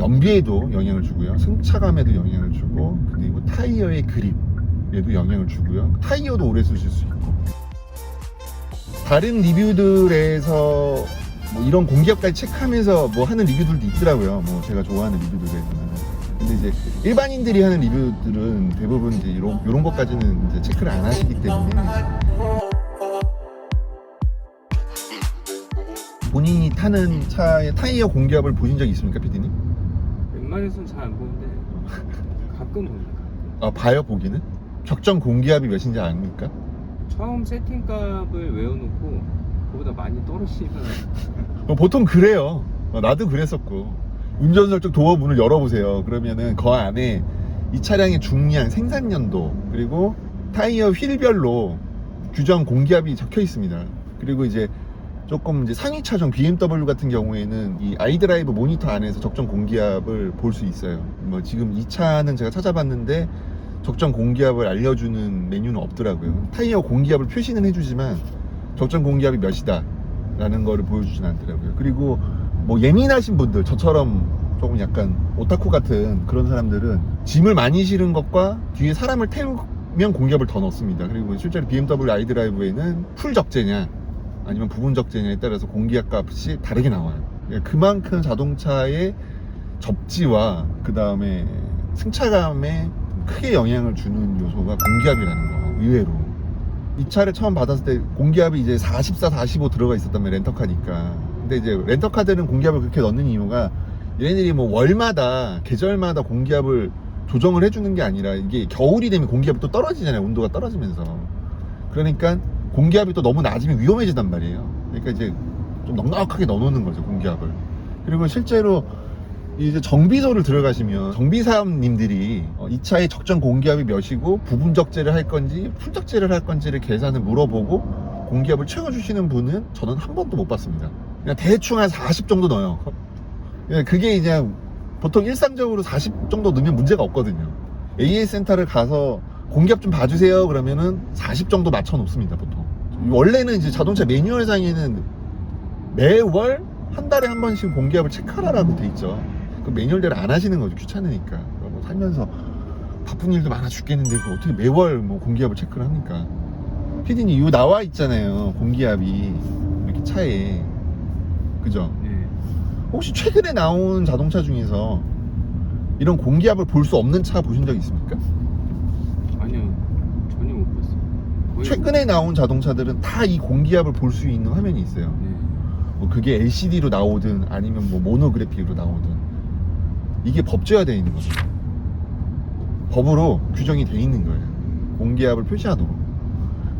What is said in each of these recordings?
연비에도 영향을 주고요. 승차감에도 영향을 주고 그리고 타이어의 그립에도 영향을 주고요. 타이어도 오래 쓰실 수 있고 다른 리뷰들에서 뭐 이런 공기압까지 체크하면서 뭐 하는 리뷰들도 있더라고요. 뭐 제가 좋아하는 리뷰들에서는. 근데 이제 일반인들이 하는 리뷰들은 대부분 이제 이런 이런 것까지는 이제 체크를 안 하시기 때문에 본인이 타는 차의 타이어 공기압을 보신 적 있습니까, 피디님? 웬만해서는 잘 안 보는데 가끔 봅니다. 아 봐요 보기는? 적정 공기압이 몇인지 아닙니까? 처음 세팅값을 외워놓고 그보다 많이 떨어지면 어, 보통 그래요. 어, 나도 그랬었고. 운전석쪽 도어 문을 열어보세요. 그러면은 그 안에 이 차량의 중량, 생산연도, 그리고 타이어 휠별로 규정 공기압이 적혀 있습니다. 그리고 이제 조금 이제 상위 차종 BMW 같은 경우에는 이 아이드라이브 모니터 안에서 적정 공기압을 볼 수 있어요. 뭐 지금 이 차는 제가 찾아봤는데 적정 공기압을 알려주는 메뉴는 없더라고요. 타이어 공기압을 표시는 해주지만 적정 공기압이 몇이다 라는 거를 보여주진 않더라고요. 그리고 뭐 예민하신 분들 저처럼 조금 약간 오타쿠 같은 그런 사람들은 짐을 많이 실은 것과 뒤에 사람을 태우면 공기압을 더 넣습니다. 그리고 실제로 BMW iDrive에는 풀 적재냐 아니면 부분 적재냐에 따라서 공기압 값이 다르게 나와요. 그러니까 그만큼 자동차의 접지와 그 다음에 승차감에 크게 영향을 주는 요소가 공기압이라는 거 의외로. 이 차를 처음 받았을 때 공기압이 이제 44, 45 들어가 있었다면 렌터카니까. 근데 이제 렌터카들은 공기압을 그렇게 넣는 이유가 얘네들이 뭐 월마다 계절마다 공기압을 조정을 해주는 게 아니라 이게 겨울이 되면 공기압이 또 떨어지잖아요 온도가 떨어지면서. 그러니까 공기압이 또 너무 낮으면 위험해진단 말이에요 그러니까 이제 좀 넉넉하게 넣어놓는 거죠 공기압을 그리고 실제로 이제 정비소를 들어가시면 정비사님들이 어, 이 차의 적정 공기압이 몇이고 부분 적재를 할 건지 풀 적재를 할 건지를 계산을 물어보고 공기압을 채워주시는 분은 저는 한 번도 못 봤습니다. 그냥 대충 한 40 정도 넣어요. 그냥 그게 이제 보통 일상적으로 40 정도 넣으면 문제가 없거든요. AS 센터를 가서 공기압 좀 봐주세요 그러면은 40 정도 맞춰 놓습니다 보통. 원래는 이제 자동차 매뉴얼상에는 매월 한 달에 한 번씩 공기압을 체크하라고 돼 있죠. 그 매뉴얼대로 안 하시는 거죠. 귀찮으니까. 뭐 살면서 바쁜 일도 많아 죽겠는데 그 어떻게 매월 뭐 공기압을 체크를 합니까? 피디님 이거 나와 있잖아요. 공기압이 이렇게 차에 그죠? 네. 혹시 최근에 나온 자동차 중에서 이런 공기압을 볼 수 없는 차 보신 적 있습니까? 아니요 전혀 못 봤어요. 거의 최근에 나온 자동차들은 다 이 공기압을 볼 수 있는 화면이 있어요. 네. 뭐 그게 LCD로 나오든 아니면 뭐 모노그래픽으로 나오든 이게 법제화 되어 있는 거죠. 법으로 규정이 돼 있는 거예요. 공기압을 표시하도록.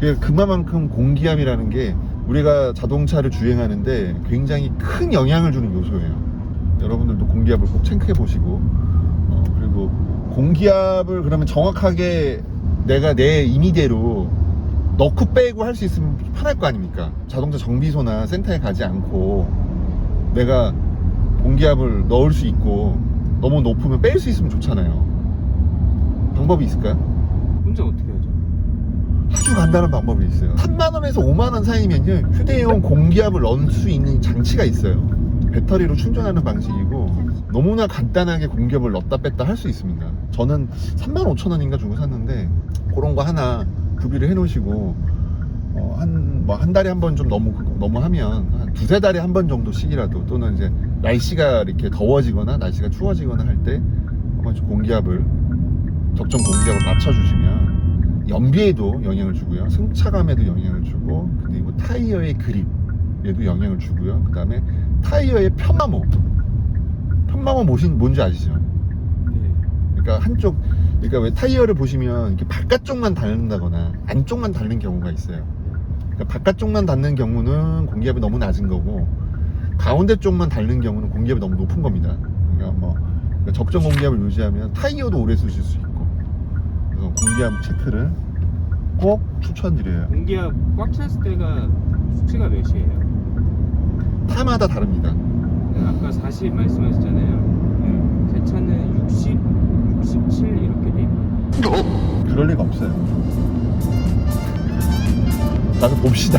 그게 그만큼 공기압이라는 게 우리가 자동차를 주행하는데 굉장히 큰 영향을 주는 요소예요. 여러분들도 공기압을 꼭 체크해 보시고 어, 그리고 공기압을 그러면 정확하게 내가 내 임의대로 넣고 빼고 할 수 있으면 편할 거 아닙니까? 자동차 정비소나 센터에 가지 않고 내가 공기압을 넣을 수 있고 너무 높으면 뺄 수 있으면 좋잖아요. 방법이 있을까요? 혼자 어떻게 하죠? 아주 간단한 방법이 있어요. 3만 원에서 5만 원 사이면요, 휴대용 공기압을 넣을 수 있는 장치가 있어요. 배터리로 충전하는 방식이고, 너무나 간단하게 공기압을 넣었다 뺐다 할 수 있습니다. 저는 3만 5천 원인가 주고 샀는데, 그런 거 하나 구비를 해 놓으시고, 어, 한, 뭐, 한 달에 한 번 좀 너무, 너무 하면, 한 두세 달에 한 번 정도씩이라도, 또는 이제, 날씨가 이렇게 더워지거나, 날씨가 추워지거나 할 때, 한 번씩 공기압을, 적정 공기압을 맞춰주시면, 연비에도 영향을 주고요. 승차감에도 영향을 주고, 그리고 타이어의 그립에도 영향을 주고요. 그 다음에 타이어의 편마모. 편마모 뭐신, 뭔지 아시죠? 네. 그러니까 한쪽, 그러니까 왜 타이어를 보시면 이렇게 바깥쪽만 닳는다거나 안쪽만 닳는 경우가 있어요. 그러니까 바깥쪽만 닳는 경우는 공기압이 너무 낮은 거고, 가운데 쪽만 닳는 경우는 공기압이 너무 높은 겁니다. 그러니까 뭐, 그러니까 적정 공기압을 유지하면 타이어도 오래 쓰실 수 있고, 그래서 공기압 체크를 꼭 추천드려요. 공기압 꽉 찼을 때가 수치가 몇이에요? 타마다 다릅니다. 아까 40 말씀하셨잖아요. 제 차는 60, 67 이렇게 돼 있거든요. 그럴 리가 없어요. 나도 봅시다.